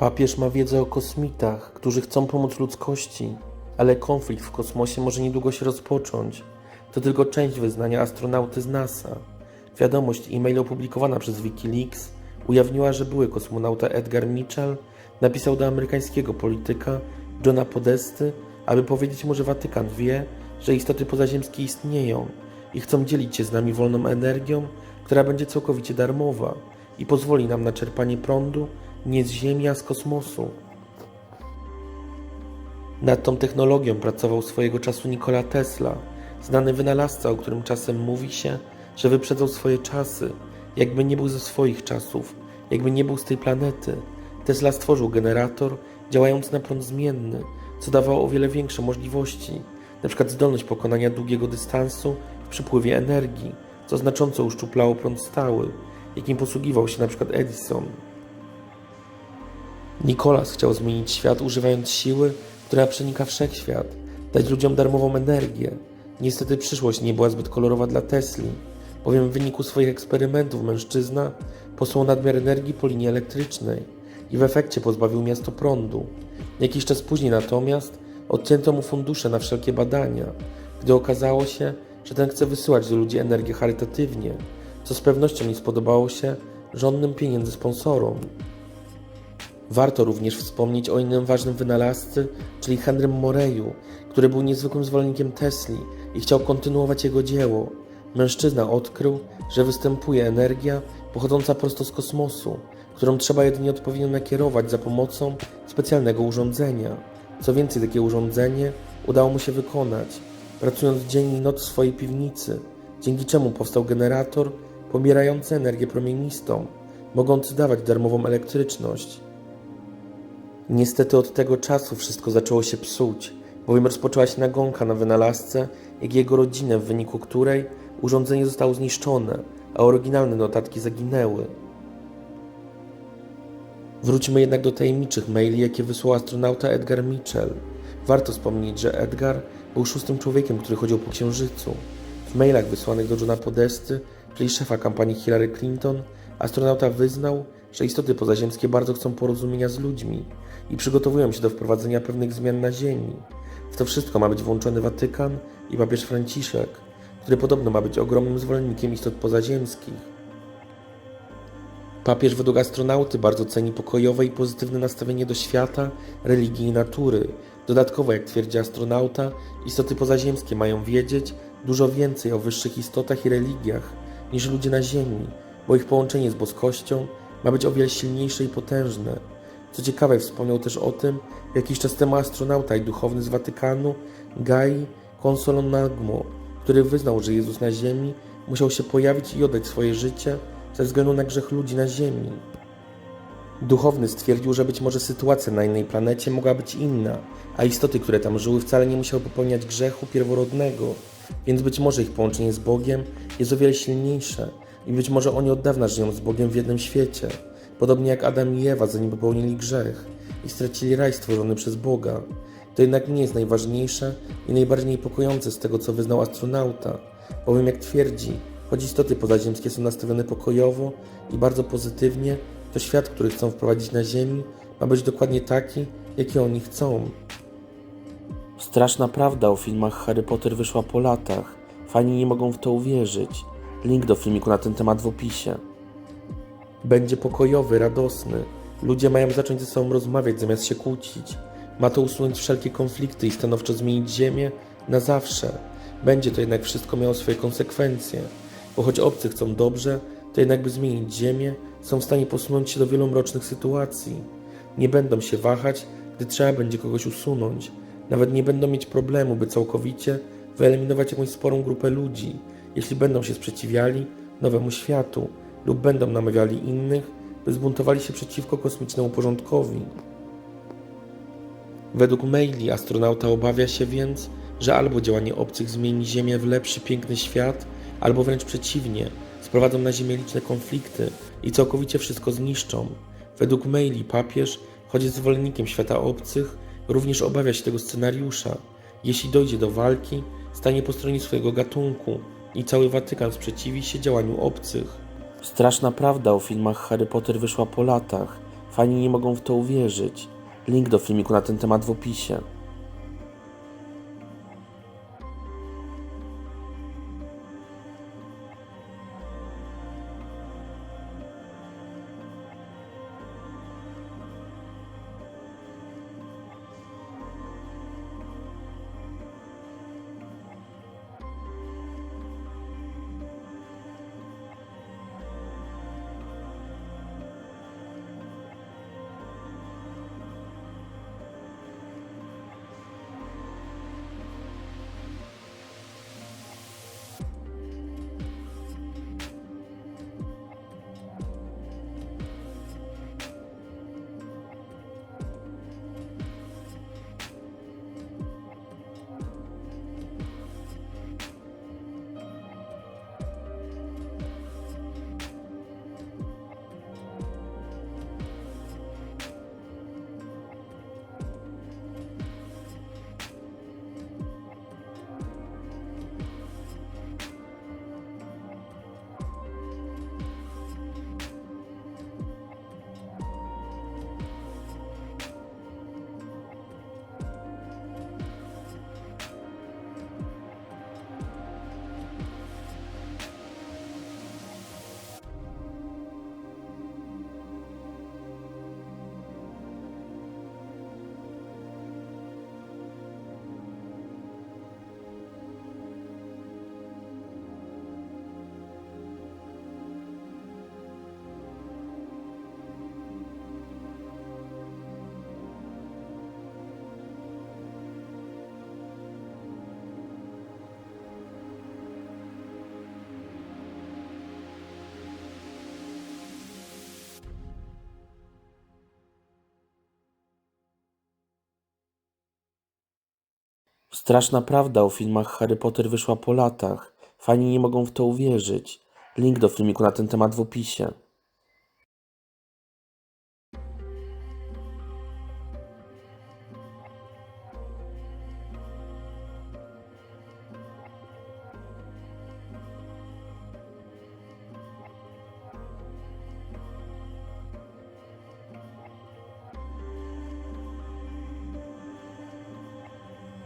Papież ma wiedzę o kosmitach, którzy chcą pomóc ludzkości, ale konflikt w kosmosie może niedługo się rozpocząć. To tylko część wyznania astronauty z NASA. Wiadomość e-mail opublikowana przez Wikileaks ujawniła, że były kosmonauta Edgar Mitchell napisał do amerykańskiego polityka Johna Podesty, aby powiedzieć mu, że Watykan wie, że istoty pozaziemskie istnieją i chcą dzielić się z nami wolną energią, która będzie całkowicie darmowa i pozwoli nam na czerpanie prądu nie z Ziemi, a z kosmosu. Nad tą technologią pracował swojego czasu Nikola Tesla, znany wynalazca, o którym czasem mówi się, że wyprzedzał swoje czasy, jakby nie był ze swoich czasów, jakby nie był z tej planety. Tesla stworzył generator działający na prąd zmienny, co dawało o wiele większe możliwości, np. zdolność pokonania długiego dystansu w przypływie energii, co znacząco uszczuplało prąd stały, jakim posługiwał się np. Edison. Nikolas chciał zmienić świat używając siły, która przenika wszechświat, dać ludziom darmową energię. Niestety przyszłość nie była zbyt kolorowa dla Tesli, bowiem w wyniku swoich eksperymentów mężczyzna posłał nadmiar energii po linii elektrycznej i w efekcie pozbawił miasto prądu. Jakiś czas później natomiast odcięto mu fundusze na wszelkie badania, gdy okazało się, że ten chce wysyłać do ludzi energię charytatywnie, co z pewnością nie spodobało się żądnym pieniędzy sponsorom. Warto również wspomnieć o innym ważnym wynalazcy, czyli Henrym Moreju, który był niezwykłym zwolennikiem Tesli i chciał kontynuować jego dzieło. Mężczyzna odkrył, że występuje energia pochodząca prosto z kosmosu, którą trzeba jedynie odpowiednio nakierować za pomocą specjalnego urządzenia. Co więcej, takie urządzenie udało mu się wykonać, pracując dzień i noc w swojej piwnicy, dzięki czemu powstał generator pobierający energię promienistą, mogący dawać darmową elektryczność. Niestety od tego czasu wszystko zaczęło się psuć, bowiem rozpoczęła się nagonka na wynalazcę, jak i jego rodzinę, w wyniku której urządzenie zostało zniszczone, a oryginalne notatki zaginęły. Wróćmy jednak do tajemniczych maili, jakie wysłał astronauta Edgar Mitchell. Warto wspomnieć, że Edgar był szóstym człowiekiem, który chodził po Księżycu. W mailach wysłanych do Johna Podesty, czyli szefa kampanii Hillary Clinton, astronauta wyznał, że istoty pozaziemskie bardzo chcą porozumienia z ludźmi i przygotowują się do wprowadzenia pewnych zmian na Ziemi. W to wszystko ma być włączony Watykan i papież Franciszek, który podobno ma być ogromnym zwolennikiem istot pozaziemskich. Papież według astronauty bardzo ceni pokojowe i pozytywne nastawienie do świata, religii i natury. Dodatkowo, jak twierdzi astronauta, istoty pozaziemskie mają wiedzieć dużo więcej o wyższych istotach i religiach niż ludzie na Ziemi, bo ich połączenie z boskością ma być o wiele silniejsze i potężne. Co ciekawe, wspomniał też o tym jakiś czas temu astronauta i duchowny z Watykanu, Gai Consolonagmo, który wyznał, że Jezus na Ziemi musiał się pojawić i oddać swoje życie ze względu na grzech ludzi na Ziemi. Duchowny stwierdził, że być może sytuacja na innej planecie mogła być inna, a istoty, które tam żyły, wcale nie musiały popełniać grzechu pierworodnego, więc być może ich połączenie z Bogiem jest o wiele silniejsze i być może oni od dawna żyją z Bogiem w jednym świecie, podobnie jak Adam i Ewa, zanim popełnili grzech i stracili raj stworzony przez Boga. To jednak nie jest najważniejsze i najbardziej niepokojące z tego, co wyznał astronauta, bowiem jak twierdzi, choć istoty pozaziemskie są nastawione pokojowo i bardzo pozytywnie, to świat, który chcą wprowadzić na Ziemi, ma być dokładnie taki, jaki oni chcą. Straszna prawda o filmach Harry Potter wyszła po latach. Fani nie mogą w to uwierzyć. Link do filmiku na ten temat w opisie. Będzie pokojowy, radosny. Ludzie mają zacząć ze sobą rozmawiać zamiast się kłócić. Ma to usunąć wszelkie konflikty i stanowczo zmienić Ziemię na zawsze. Będzie to jednak wszystko miało swoje konsekwencje, bo choć obcy chcą dobrze, to jednak by zmienić Ziemię, są w stanie posunąć się do wielu mrocznych sytuacji. Nie będą się wahać, gdy trzeba będzie kogoś usunąć. Nawet nie będą mieć problemu, by całkowicie wyeliminować jakąś sporą grupę ludzi, jeśli będą się sprzeciwiali nowemu światu lub będą namawiali innych, by zbuntowali się przeciwko kosmicznemu porządkowi. Według maili astronauta obawia się więc, że albo działanie obcych zmieni Ziemię w lepszy, piękny świat, albo wręcz przeciwnie, sprowadzą na Ziemię liczne konflikty i całkowicie wszystko zniszczą. Według maili papież, choć jest zwolennikiem świata obcych, również obawia się tego scenariusza. Jeśli dojdzie do walki, stanie po stronie swojego gatunku i cały Watykan sprzeciwi się działaniu obcych. Straszna prawda o filmach Harry Potter wyszła po latach. Fani nie mogą w to uwierzyć. Link do filmiku na ten temat w opisie. Straszna prawda o filmach Harry Potter wyszła po latach. Fani nie mogą w to uwierzyć. Link do filmiku na ten temat w opisie.